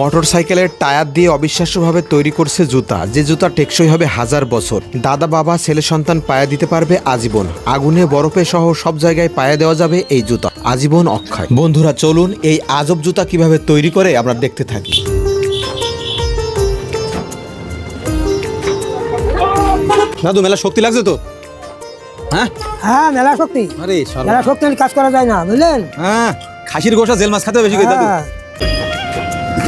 মোটরসাইকেলের টায়ার দিয়ে অবিশ্বাস্যভাবে তৈরি করছে জুতা। যে জুতা টেকসই হবে হাজার বছর। দাদা বাবা ছেলে সন্তান পায়া দিতে পারবে আজীবন। আগুনে বরফে সহ সব জায়গায় পায়া দেওয়া যাবে এই জুতা। আজীবন অক্ষয়। বন্ধুরা চলুন এই আজব জুতা কীভাবে তৈরি করে আমরা দেখতে থাকি। দাদু মেলা শক্তি লাগছে তো? হ্যাঁ? হ্যাঁ মেলা শক্তি। আরে মেলা শক্তি কাজ করা যায় না বুঝলেন? হ্যাঁ খাসির গোসা জেল মাছ খেতে বেশি করে দাদু।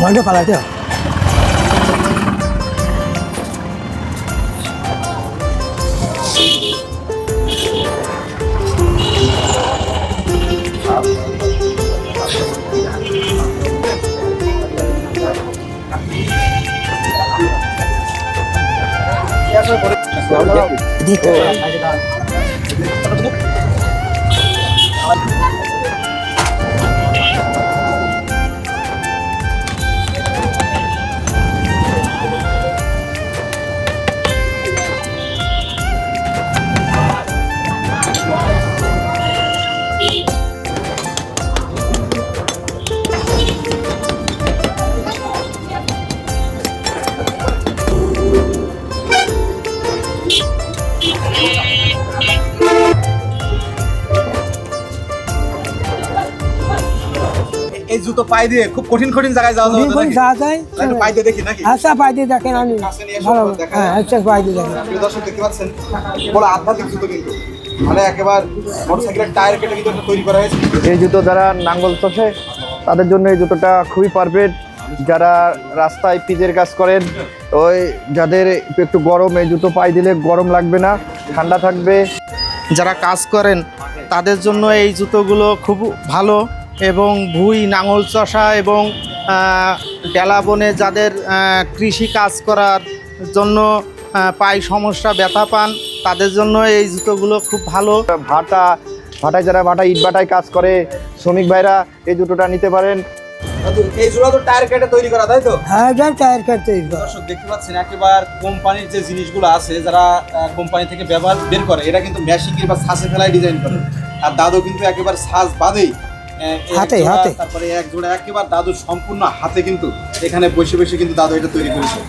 মনটা পালাইতে হয়। দিতে এই জুতো পায়ে দিয়ে খুব কঠিন কঠিন জায়গায় যাওয়া যাওয়া যায় একটু পায়ে দিয়ে দেখি নাকি? আচ্ছা পাই দিয়ে দেখেন আমি। ভালো হ্যাঁ আচ্ছা পাই দিয়ে দেখেন। প্রিয় দর্শক দেখতে পাচ্ছেন? বড় আধ্যাত্মিক জুতো কিন্তু। মানে একেবারে মোটরসাইকেলের টায়ার কেটে কিন্তু তৈরি করা হয়েছে। এই জুতো যারা নাঙ্গল চষে তাদের জন্য এই জুতোটা খুবই পারফেক্ট যারা রাস্তায় পিজের কাজ করেন ওই যাদের একটু গরম এই জুতো পায়ে দিলে গরম লাগবে না ঠান্ডা থাকবে। যারা কাজ করেন তাদের জন্য এই জুতোগুলো খুব ভালো। এবং ভুই নাঙল চষা এবং আহ, ডেলা বনে যাদের কৃষি কাজ করার জন্য পায়ে সমস্যা ব্যথা পান তাদের জন্য এই জুতোগুলো খুব ভালো। ভাটা ভাটায় যারা ভাটা ইট ভাটায় কাজ করে শ্রমিক ভাইরা এই জুতোটা নিতে পারেন। এই জোড়া তো টায়ার কেটে তৈরি করা তাই তো? হ্যাঁ টায়ার কাটতে দর্শক দেখতে পাচ্ছেন একেবারে কোম্পানির যে জিনিসগুলো আছে যারা কোম্পানি থেকে ব্যবহার বের করে এটা কিন্তু বা ছাঁচে ফেলায় ডিজাইন করে। আর দাদু কিন্তু একেবারে ছাঁচ বাদেই হাতে, হাতে। তারপরে এক জোড়া একেবারে দাদু সম্পূর্ণ হাতে কিন্তু এখানে বসে বসে কিন্তু দাদু এটা তৈরি করেছে